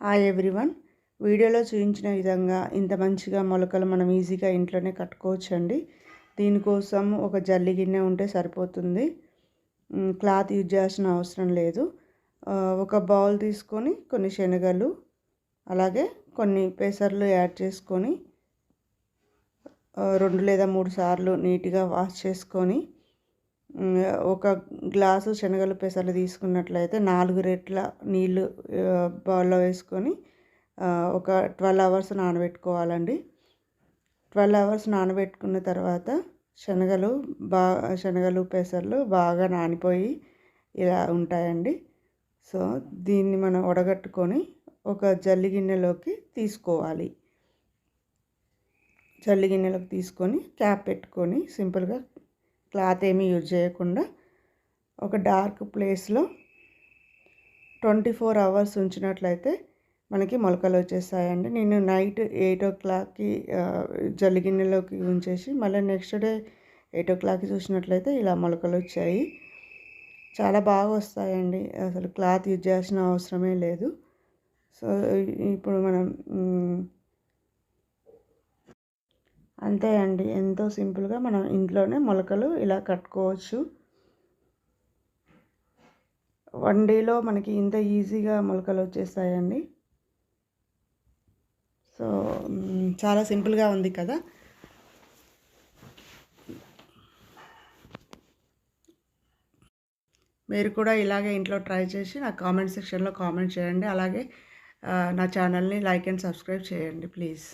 Hi everyone వీడియోలో చూపించిన విధంగా ఇంత మంచిగా మొలకలు మనం ఈజీగా ఇంట్లోనే కట్టుకోవచ్చండి. దీనికోసం ఒక జల్లి గిన్నె ఉంటే సరిపోతుంది. క్లాత్ యూజ్ చేయాల్సిన అవసరం లేదు. ఒక బౌల్ తీసుకొని కొన్ని శనగలు అలాగే కొన్ని పెసర్లు యాడ్ చేసుకొని రెండు లేదా మూడు సార్లు నీట్గా వాష్ చేసుకొని ఒక గ్లాసు శనగలు పెసలు తీసుకున్నట్లయితే నాలుగు రెట్ల నీళ్ళు బౌల్లో వేసుకొని ఒక ట్వెల్వ్ అవర్స్ నానబెట్టుకోవాలండి. ట్వెల్వ్ అవర్స్ నానబెట్టుకున్న తర్వాత శనగలు బాగా శనగలు పెసర్లు బాగా నానిపోయి ఇలా ఉంటాయండి. సో దీన్ని మనం వడగట్టుకొని ఒక జల్లి గిన్నెలోకి తీసుకోవాలి. జల్లి గిన్నెలోకి తీసుకొని క్యాప్ పెట్టుకొని సింపుల్గా క్లాత్ ఏమీ యూజ్ చేయకుండా ఒక డార్క్ ప్లేస్లో ట్వంటీ ఫోర్ అవర్స్ ఉంచినట్లయితే మనకి మొలకలు వచ్చేస్తాయండి. నేను నైట్ ఎయిట్ ఓ క్లాక్కి జల్లిగిన్నెలోకి ఉంచేసి మళ్ళీ నెక్స్ట్ డే ఎయిట్ ఓ క్లాక్కి చూసినట్లయితే ఇలా మొలకలు వచ్చాయి. చాలా బాగా వస్తాయండి. అసలు క్లాత్ యూజ్ చేయాల్సిన అవసరమే లేదు. సో ఇప్పుడు మనం అంతే అండి. ఎంతో సింపుల్గా మనం ఇంట్లోనే మొలకలు ఇలా కట్టుకోవచ్చు. వన్ డేలో మనకి ఇంత ఈజీగా మొలకలు వచ్చేస్తాయండి. సో చాలా సింపుల్గా ఉంది కదా. మీరు కూడా ఇలాగే ఇంట్లో ట్రై చేసి నా కామెంట్ సెక్షన్లో కామెంట్ చేయండి. అలాగే నా ఛానల్ని లైక్ అండ్ సబ్స్క్రైబ్ చేయండి ప్లీజ్.